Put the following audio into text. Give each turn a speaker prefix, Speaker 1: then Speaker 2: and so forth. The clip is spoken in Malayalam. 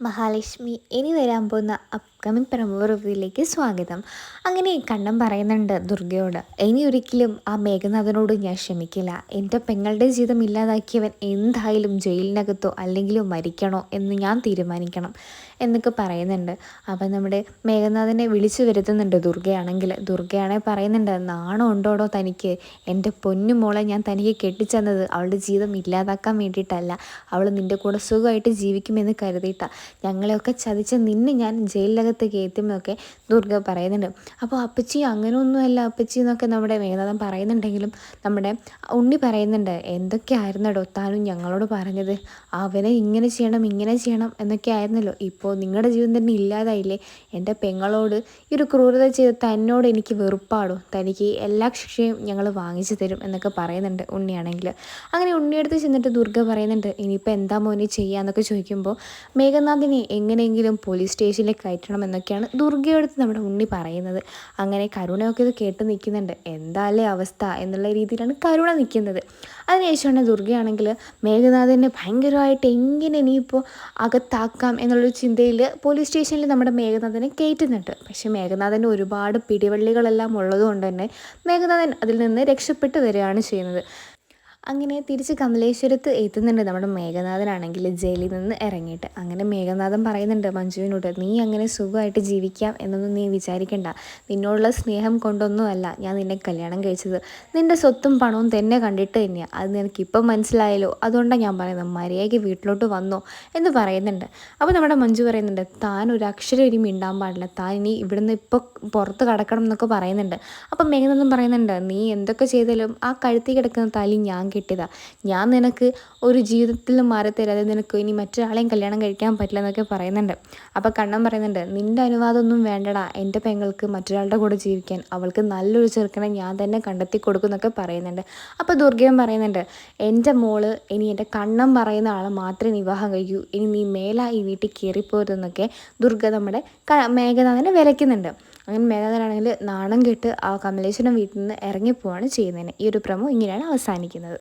Speaker 1: മഹാലക്ഷ്മി ഇനി വരാൻ പോകുന്ന അപ്കമിങ് പ്രമോ റിവ്യൂയിലേക്ക് സ്വാഗതം. അങ്ങനെ കണ്ണം പറയുന്നുണ്ട് ദുർഗയോട് ഇനി ഒരിക്കലും ആ മേഘനാഥനോട് ഞാൻ ക്ഷമിക്കില്ല. എന്റെ പെങ്ങളുടെ ജീവിതം ഇല്ലാതാക്കിയവൻ എന്തായാലും ജയിലിനകത്തോ അല്ലെങ്കിൽ മരിക്കണോ എന്ന് ഞാൻ തീരുമാനിക്കണം എന്നൊക്കെ പറയുന്നുണ്ട്. അപ്പം നമ്മുടെ മേഘനാഥനെ വിളിച്ചു വരുത്തുന്നുണ്ട് ദുർഗയാണെങ്കിൽ. ദുർഗയാണെങ്കിൽ പറയുന്നുണ്ട് നാണം ഉണ്ടോടോ തനിക്ക്? എന്റെ പൊന്നു മോളെ ഞാൻ തനിക്ക് കെട്ടിച്ചെന്നത് അവളുടെ ജീവിതം ഇല്ലാതാക്കാൻ വേണ്ടിയിട്ടല്ല. അവൾ നിന്റെ കൂടെ സുഖമായിട്ട് ജീവിക്കുമെന്ന് കരുതിയിട്ടാണ് ഞങ്ങളെയൊക്കെ ചതിച്ച നിന്നെ ഞാൻ ജയിലിനകത്ത് കയറ്റുമെന്നൊക്കെ ദുർഗ പറയുന്നുണ്ട്. അപ്പോൾ അപ്പച്ചി അങ്ങനെയൊന്നുമല്ല അപ്പച്ചി എന്നൊക്കെ നമ്മുടെ മേധാതം പറയുന്നുണ്ടെങ്കിലും നമ്മുടെ ഉണ്ണി പറയുന്നുണ്ട് എന്തൊക്കെയായിരുന്നടോ താനും ഞങ്ങളോട് പറഞ്ഞത്? അവനെ ഇങ്ങനെ ചെയ്യണം ഇങ്ങനെ ചെയ്യണം എന്നൊക്കെ ആയിരുന്നല്ലോ. ഇപ്പോൾ നിങ്ങളുടെ ജീവിതം തന്നെ ഇല്ലാതായില്ലേ? എന്റെ പെങ്ങളോട് ഈ ഒരു ക്രൂരത ചെയ്ത് തന്നോട് എനിക്ക് വെറുപ്പാടോ? തനിക്ക് എല്ലാ ശിക്ഷയും ഞങ്ങൾ വാങ്ങിച്ചു തരും എന്നൊക്കെ പറയുന്നുണ്ട് ഉണ്ണിയാണെങ്കിൽ. അങ്ങനെ ഉണ്ണിയെടുത്ത് ചെന്നിട്ട് ദുർഗ പറയുന്നുണ്ട് ഇനിയിപ്പോൾ എന്താ മോനെ ചെയ്യാന്നൊക്കെ ചോദിക്കുമ്പോൾ മേഘനാഥിനെ എങ്ങനെയെങ്കിലും പോലീസ് സ്റ്റേഷനിലേക്ക് കയറ്റണം എന്നൊക്കെയാണ് ദുർഗയോടുത്ത് നമ്മുടെ ഉണ്ണി പറയുന്നത്. അങ്ങനെ കരുണയൊക്കെ ഇത് കേട്ട് നിൽക്കുന്നുണ്ട്. എന്താല്ലേ അവസ്ഥ എന്നുള്ള രീതിയിലാണ് കരുണ നിൽക്കുന്നത്. അതിനുശേഷമാണ് ദുർഗയാണെങ്കിൽ മേഘനാഥനെ ഭയങ്കരമായിട്ട് എങ്ങനെ ഇനിയിപ്പോൾ അകത്താക്കാം എന്നുള്ളൊരു ചിന്തയിൽ പോലീസ് സ്റ്റേഷനിൽ നമ്മുടെ മേഘനാഥനെ കയറ്റുന്നുണ്ട്. പക്ഷേ മേഘനാഥന് ഒരുപാട് പിടിവള്ളികളെല്ലാം ഉള്ളതുകൊണ്ട് തന്നെ മേഘനാഥൻ അതിൽ നിന്ന് രക്ഷപ്പെട്ടു വരികയാണ് ചെയ്യുന്നത്. അങ്ങനെ തിരിച്ച് കമലേശ്വരത്ത് എത്തുന്നുണ്ട് നമ്മുടെ മേഘനാഥനാണെങ്കിൽ ജയിലിൽ നിന്ന് ഇറങ്ങിയിട്ട്. അങ്ങനെ മേഘനാഥൻ പറയുന്നുണ്ട് മഞ്ജുവിനോട് നീ അങ്ങനെ സുഖമായിട്ട് ജീവിക്കാം എന്നൊന്നും നീ വിചാരിക്കണ്ട. നിന്നോടുള്ള സ്നേഹം കൊണ്ടൊന്നുമല്ല ഞാൻ നിന്നെ കല്യാണം കഴിച്ചത്. നിന്റെ സ്വത്തും പണവും തന്നെ കണ്ടിട്ട് തന്നെയാണ് അത് നിനക്ക് ഇപ്പം മനസ്സിലായല്ലോ. അതുകൊണ്ടാണ് ഞാൻ പറയുന്നത് മര്യാദയ്ക്ക് വീട്ടിലോട്ട് വന്നോ എന്ന് പറയുന്നുണ്ട്. അപ്പോൾ നമ്മുടെ മഞ്ജു പറയുന്നുണ്ട് താൻ ഒരു അക്ഷരം ഇനി മിണ്ടാൻ പാടില്ല. താൻ ഇനി ഇവിടുന്ന് ഇപ്പോൾ പുറത്ത് കടക്കണം എന്നൊക്കെ പറയുന്നുണ്ട്. അപ്പം മേഘനാഥൻ പറയുന്നുണ്ട് നീ എന്തൊക്കെ ചെയ്താലും ആ കഴുത്തി കിടക്കുന്ന തലി ഞാൻ കിട്ടിയതാ. ഞാൻ നിനക്ക് ഒരു ജീവിതത്തിൽ മാറി തരാതെ നിനക്ക് ഇനി മറ്റൊരാളെയും കല്യാണം കഴിക്കാൻ പറ്റില്ല എന്നൊക്കെ പറയുന്നുണ്ട്. അപ്പോൾ കണ്ണൻ പറയുന്നുണ്ട് നിന്റെ അനുവാദമൊന്നും വേണ്ടടാ. എന്റെ പെങ്ങൾക്ക് മറ്റൊരാളുടെ കൂടെ ജീവിക്കാൻ അവൾക്ക് നല്ലൊരു ചെറുക്കനെ ഞാൻ തന്നെ കണ്ടെത്തി കൊടുക്കും എന്നൊക്കെ പറയുന്നുണ്ട്. അപ്പോൾ ദുർഗയും പറയുന്നുണ്ട് എന്റെ മോൾ ഇനി എന്റെ കണ്ണം പറയുന്ന ആളെ മാത്രമേ വിവാഹം കഴിക്കൂ. ഇനി നീ മേലാ ഈ വീട്ടിൽ കയറിപ്പോരുതെന്നൊക്കെ ദുർഗ നമ്മുടെ മേഘനാഥനെ വിലയ്ക്കുന്നുണ്ട്. അങ്ങനെ മേഘനാഥനാണെങ്കിൽ നാണം കെട്ട് ആ കമലേശ്വരം വീട്ടിൽ നിന്ന് ഇറങ്ങിപ്പോവാണ് ചെയ്യുന്നതിന്. ഈ ഒരു പ്രമോ ഇങ്ങനെയാണ് അവസാനിക്കുന്നത്.